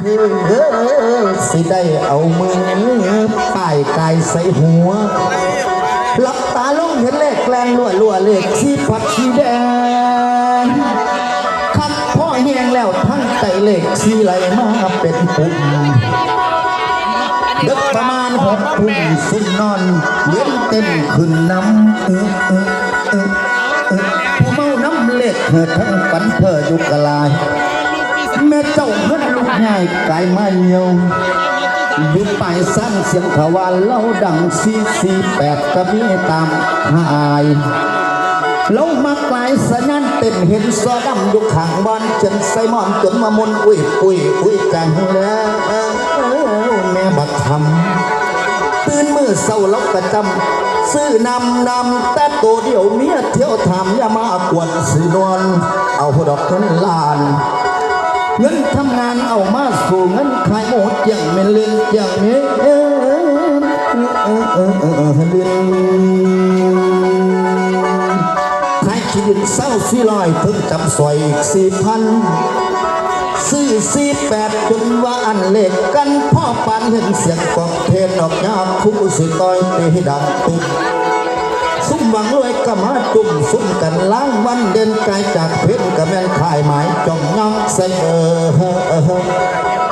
คือสิได้เอามือป้ายกายใส่หัวหลับตาลงเห็นเลขแกลงลัวลัวเลขสีผัดสีแดงคันพ่อแห้งแล้วทั้งไตเลขสีไหลมาเป็นปุ่มดึกประมาณหกทุ่มสุนนอนเย็นเต็มขึ้นน้ำเออเออเออเออผู้เมาน้ำเลขเถิดทั้งฝันเพออยู่กะลาย งินลูกใหญ่กายมาเหี่ยวอยู่ปสั้นเสียงขวานเล่าดังสี่สี่แปดก็มีตามหายเรามาไกลายสนันเต็มเห็นซอดำอยู่ข้างบ้านจนไซมอนจนมามุนอุ้ยอุ้ยอุ้ยจังแล้วแม่บักทำตื่นมือเศร้าล้วกระจำซื้อนำนำแต่ตัวเดียวเมียเที่ยวทำอย่ามากวนสีนวลเอาหดอกเงินล้าน เงินทำงานเอามาสู่เงินขายหมดอย่างไม่เล่นอย่างนี้เออเออเออเออเออเล่นขายขีดินเศร้าสี่ลอยถึงจำสวยอีกสี่พันซื้อสี่แปดจนว่าอันเล็กกันพ่อปานเห็นเสียงกองเพลงออกยาคู่สิต้อยตีดังตุ้ม ซุ่มหวังลอยก็มาจุ่มซุ่มกันล้างวันเด่นไกลจากเพชรก็แม่นขายหมายจงน้องใส่เออเออ